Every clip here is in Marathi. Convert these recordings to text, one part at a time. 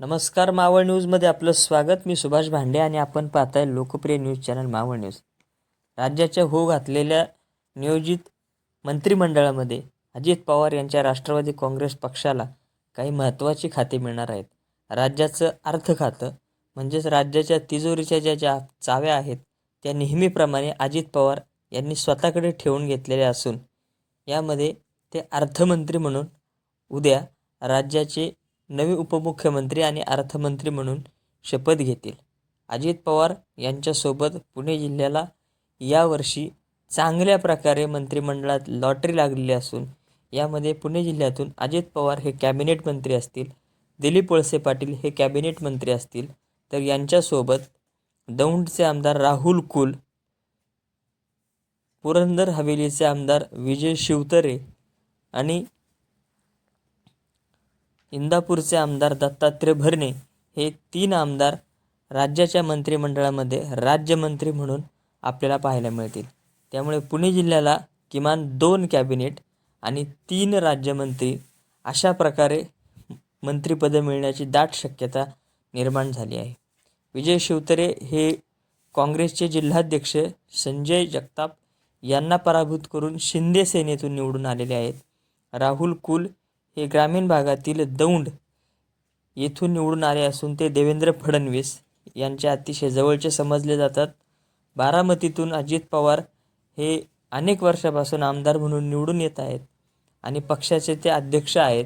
नमस्कार मावळ न्यूजमध्ये आपलं स्वागत. मी सुभाष भांडे आणि आपण पाहताय लोकप्रिय न्यूज चॅनल मावळ न्यूज. राज्याच्या हो घातलेल्या नियोजित मंत्रिमंडळामध्ये अजित पवार यांच्या राष्ट्रवादी काँग्रेस पक्षाला काही महत्त्वाची खाते मिळणार आहेत. राज्याचं अर्थ खातं म्हणजेच राज्याच्या तिजोरीच्या ज्या ज्या चाव्या आहेत त्या नेहमीप्रमाणे अजित पवार यांनी स्वतःकडे ठेवून घेतलेल्या असून यामध्ये ते अर्थमंत्री म्हणून उद्या राज्याचे नवे उपमुख्यमंत्री आणि अर्थमंत्री म्हणून शपथ घेतील. अजित पवार यांच्यासोबत पुणे जिल्ह्याला यावर्षी चांगल्या प्रकारे मंत्रिमंडळात लॉटरी लागलेली असून यामध्ये पुणे जिल्ह्यातून अजित पवार हे कॅबिनेट मंत्री असतील दिलीप वळसे पाटील हे कॅबिनेट मंत्री असतील तर यांच्यासोबत दौंडचे आमदार राहुल कुल पुरंदर हवेलीचे आमदार विजय शिवतरे आणि इंदापूरचे आमदार दत्तात्रय भरणे हे तीन आमदार राज्याच्या मंत्रिमंडळामध्ये राज्यमंत्री म्हणून आपल्याला पाहायला मिळतील. त्यामुळे पुणे जिल्ह्याला किमान दोन कॅबिनेट आणि तीन राज्यमंत्री अशा प्रकारे मंत्रिपदं मिळण्याची दाट शक्यता निर्माण झाली आहे. विजय शिवतरे हे काँग्रेसचे जिल्हाध्यक्ष संजय जगताप यांना पराभूत करून शिंदे सेनेतून निवडून आलेले आहेत. राहुल कुल हे ग्रामीण भागातील दौंड येथून निवडून आले असून ते देवेंद्र फडणवीस यांच्या अतिशय जवळचे समजले जातात. बारामतीतून अजित पवार हे अनेक वर्षापासून आमदार म्हणून निवडून येत आहेत आणि पक्षाचे ते अध्यक्ष आहेत.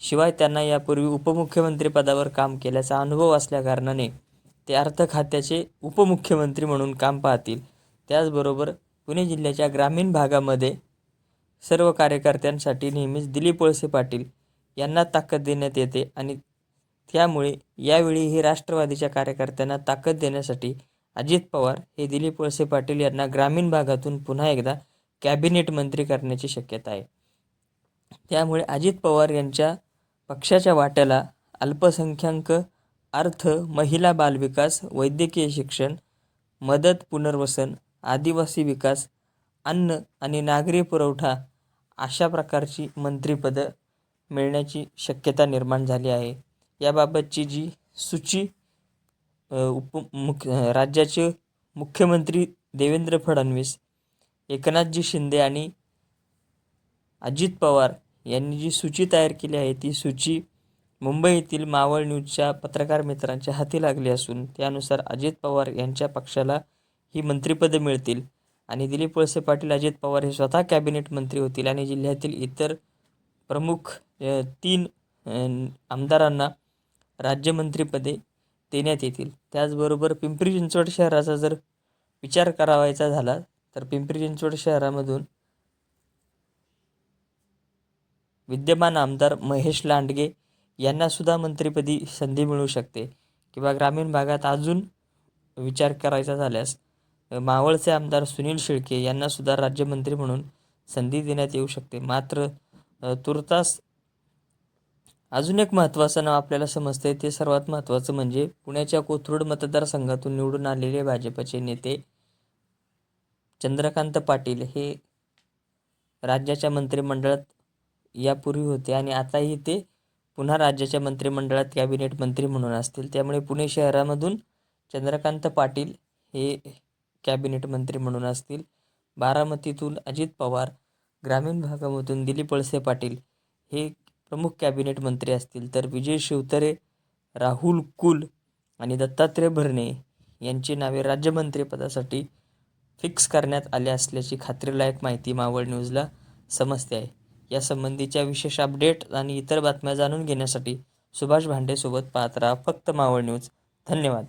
शिवाय त्यांना यापूर्वी उपमुख्यमंत्रीपदावर काम केल्याचा अनुभव असल्याकारणाने ते अर्थ खात्याचे उपमुख्यमंत्री म्हणून काम पाहतील. त्याचबरोबर पुणे जिल्ह्याच्या ग्रामीण भागामध्ये सर्व कार्यकर्त्यांसाठी नेहमीच दिलीप वळसे पाटील यांना ताकद देण्यात येते आणि त्यामुळे यावेळी हे राष्ट्रवादीच्या कार्यकर्त्यांना ताकद देण्यासाठी अजित पवार हे दिलीप वळसे पाटील यांना ग्रामीण भागातून पुन्हा एकदा कॅबिनेट मंत्री करण्याची शक्यता आहे. त्यामुळे अजित पवार यांच्या पक्षाच्या वाट्याला अल्पसंख्याक अर्थ महिला बालविकास वैद्यकीय शिक्षण मदत पुनर्वसन आदिवासी विकास अन्न आणि नागरी पुरवठा अशा प्रकारची मंत्रिपदं मिळण्याची शक्यता निर्माण झाली आहे. याबाबतची जी सूची उपमुख्य राज्याचे मुख्यमंत्री देवेंद्र फडणवीस एकनाथजी शिंदे आणि अजित पवार यांनी जी सूची तयार केली आहे ती सूची मुंबई येथील मावळ न्यूजच्या पत्रकार मित्रांच्या हाती लागली असून त्यानुसार अजित पवार यांच्या पक्षाला ही मंत्रिपदं मिळतील. आणि दिलीप वळसे पाटील अजित पवार हे स्वतः कॅबिनेट मंत्री होतील आणि जिल्ह्यातील इतर प्रमुख तीन आमदारांना राज्यमंत्रीपदे देण्यात येतील. त्याचबरोबर पिंपरी चिंचवड शहराचा जर विचार करावायचा झाला तर पिंपरी चिंचवड शहरामधून विद्यमान आमदार महेश लांडगे यांनासुद्धा मंत्रिपदी संधी मिळू शकते. किंवा ग्रामीण भागात अजून विचार करायचा झाल्यास मावळचे आमदार सुनील शेळके यांनासुद्धा राज्यमंत्री म्हणून संधी देण्यात येऊ शकते. मात्र तुर्तास अजून एक महत्त्वाचं नाव आपल्याला समजते ते सर्वात महत्त्वाचं म्हणजे पुण्याच्या कोथरूड मतदारसंघातून निवडून आलेले भाजपचे नेते चंद्रकांत पाटील हे राज्याच्या मंत्रिमंडळात यापूर्वी होते आणि आताही ते पुन्हा राज्याच्या मंत्रिमंडळात कॅबिनेट मंत्री म्हणून असतील. त्यामुळे पुणे शहरामधून चंद्रकांत पाटील हे कॅबिनेट मंत्री म्हणून असतील. बारामतीतून अजित पवार ग्रामीण भागामधून दिलीप वळसे पाटील हे प्रमुख कॅबिनेट मंत्री असतील. तर विजय शिवतरे राहुल कुल आणि दत्तात्रय भरणे यांची नावे राज्यमंत्रीपदासाठी फिक्स करण्यात आले असल्याची खात्रीलायक माहिती मावळ न्यूजला समजते आहे. यासंबंधीच्या विशेष अपडेट आणि इतर बातम्या जाणून घेण्यासाठी सुभाष भांडेसोबत पाहत राहा फक्त मावळ न्यूज. धन्यवाद.